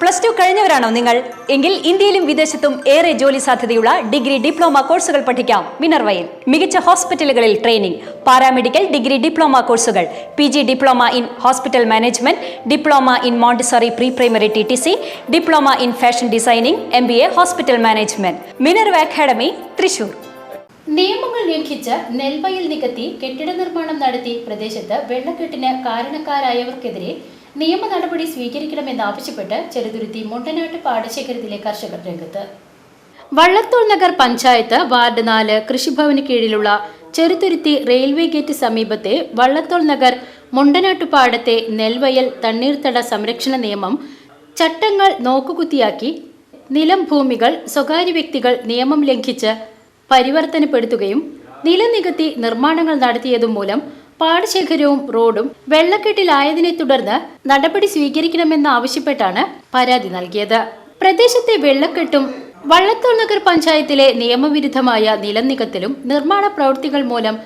Plus two കഴിഞ്ഞവരാണോ നിങ്ങൾ? എങ്കിൽ ഇന്ത്യയിലും വിദേശത്തും ഏറെ ജോലി സാധ്യതയുള്ള ഡിഗ്രി ഡിപ്ലോമ കോഴ്സുകൾ പഠിക്കാം. മിനർവയിൽ മികച്ച ഹോസ്പിറ്റലുകളിൽ ട്രെയിനിംഗ് പാരാമെഡിക്കൽ ഡിഗ്രി ഡിപ്ലോമ കോഴ്സുകൾ P G diploma in hospital management diploma in Montessori pre primary T T C diploma in fashion designing M B A hospital management. Minerva academy Thrissur. നിയമങ്ങൾ ലംഘിച്ച് നെൽവയൽ നികത്തി കെട്ടിട നിർമ്മാണം നടത്തി പ്രദേശത്ത് വെള്ളക്കെട്ടിന് കാരണക്കാരായവർക്കെതിരെ നിയമ നടപടി സ്വീകരിക്കണമെന്നാവശ്യപ്പെട്ട് ചെറുതുരുത്തി മുണ്ടനാട്ട് പാടശേഖരത്തിലെ കർഷകർ രംഗത്ത്. വള്ളത്തോൾ നഗർ പഞ്ചായത്ത് വാർഡ് നാല് കൃഷിഭവന് കീഴിലുള്ള ചെറുതുരുത്തി റെയിൽവേ ഗേറ്റ് സമീപത്തെ വള്ളത്തോൾ നഗർ മുണ്ടനാട്ടുപാടത്തെ നെൽവയൽ തണ്ണീർത്തട സംരക്ഷണ നിയമം ചട്ടങ്ങൾ നോക്കുകുത്തിയാക്കി നിലം ഭൂമികൾ സ്വകാര്യ വ്യക്തികൾ നിയമം ലംഘിച്ച് പരിവർത്തനപ്പെടുത്തുകയും നിലനികത്തി നിർമ്മാണങ്ങൾ നടത്തിയതും മൂലം പാടശേഖരവും റോഡും വെള്ളക്കെട്ടിലായതിനെ തുടർന്ന് നടപടി സ്വീകരിക്കണമെന്ന് ആവശ്യപ്പെട്ടാണ് പരാതി നൽകിയത്. പ്രദേശത്തെ വെള്ളക്കെട്ടും വള്ളത്തോൾ നഗർ പഞ്ചായത്തിലെ നിയമവിരുദ്ധമായ നിലനികത്തലും നിർമ്മാണ പ്രവൃത്തികൾ മൂലം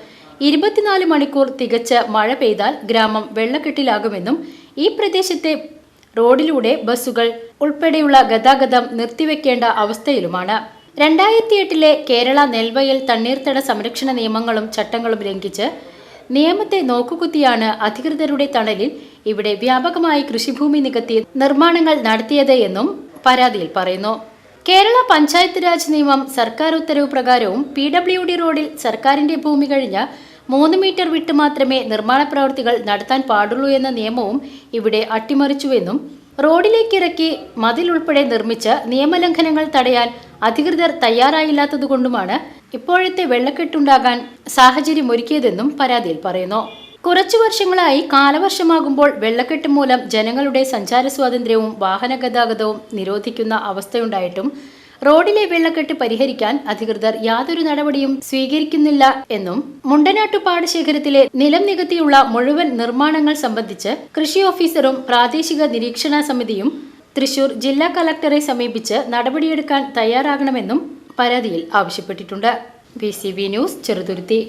ഇരുപത്തിനാല് മണിക്കൂർ തികച്ച് മഴ പെയ്താൽ ഗ്രാമം വെള്ളക്കെട്ടിലാകുമെന്നും ഈ പ്രദേശത്തെ റോഡിലൂടെ ബസ്സുകൾ ഉൾപ്പെടെയുള്ള ഗതാഗതം നിർത്തിവെക്കേണ്ട അവസ്ഥയിലുമാണ്. രണ്ടായിരത്തി എട്ടിലെ കേരള നെൽവയൽ തണ്ണീർത്തട സംരക്ഷണ നിയമങ്ങളും ചട്ടങ്ങളും ലംഘിച്ച് നിയമത്തെ നോക്കുകുത്തിയാണ് അധികൃതരുടെ തണലിൽ ഇവിടെ വ്യാപകമായി കൃഷിഭൂമി നികത്തി നിർമ്മാണങ്ങൾ നടത്തിയത് എന്നും പരാതിയിൽ പറയുന്നു. കേരള പഞ്ചായത്ത് രാജ് നിയമം സർക്കാർ ഉത്തരവ് പ്രകാരവും പി ഡബ്ല്യു ഡി റോഡിൽ സർക്കാരിന്റെ ഭൂമി കഴിഞ്ഞ മൂന്ന് മീറ്റർ വിട്ട് മാത്രമേ നിർമ്മാണ പ്രവർത്തികൾ നടത്താൻ പാടുള്ളൂ എന്ന നിയമവും ഇവിടെ അട്ടിമറിച്ചുവെന്നും റോഡിലേക്കിറക്കി മതിൽ ഉൾപ്പെടെ നിർമ്മിച്ച് നിയമലംഘനങ്ങൾ തടയാൻ അധികൃതർ തയ്യാറായില്ലാത്തതുകൊണ്ടുമാണ് ഇപ്പോഴത്തെ വെള്ളക്കെട്ടുണ്ടാകാൻ സാഹചര്യം ഒരുക്കിയതെന്നും പരാതിയിൽ പറയുന്നു. കുറച്ചു വർഷങ്ങളായി കാലവർഷമാകുമ്പോൾ വെള്ളക്കെട്ട് മൂലം ജനങ്ങളുടെ സഞ്ചാര സ്വാതന്ത്ര്യവും വാഹന ഗതാഗതവും നിരോധിക്കുന്ന അവസ്ഥയുണ്ടായിട്ടും റോഡിലെ വെള്ളക്കെട്ട് പരിഹരിക്കാൻ അധികൃതർ യാതൊരു നടപടിയും സ്വീകരിക്കുന്നില്ല എന്നും മുണ്ടനാട്ടു പാടശേഖരത്തിലെ നിലം നികത്തിയുള്ള മുഴുവൻ നിർമ്മാണങ്ങൾ സംബന്ധിച്ച് കൃഷി ഓഫീസറും പ്രാദേശിക നിരീക്ഷണ സമിതിയും തൃശൂർ ജില്ലാ കളക്ടറെ സമീപിച്ച് നടപടിയെടുക്കാൻ തയ്യാറാകണമെന്നും പരാതിയിൽ ആവശ്യപ്പെട്ടിട്ടുണ്ട്. B news Cheruthuruthy.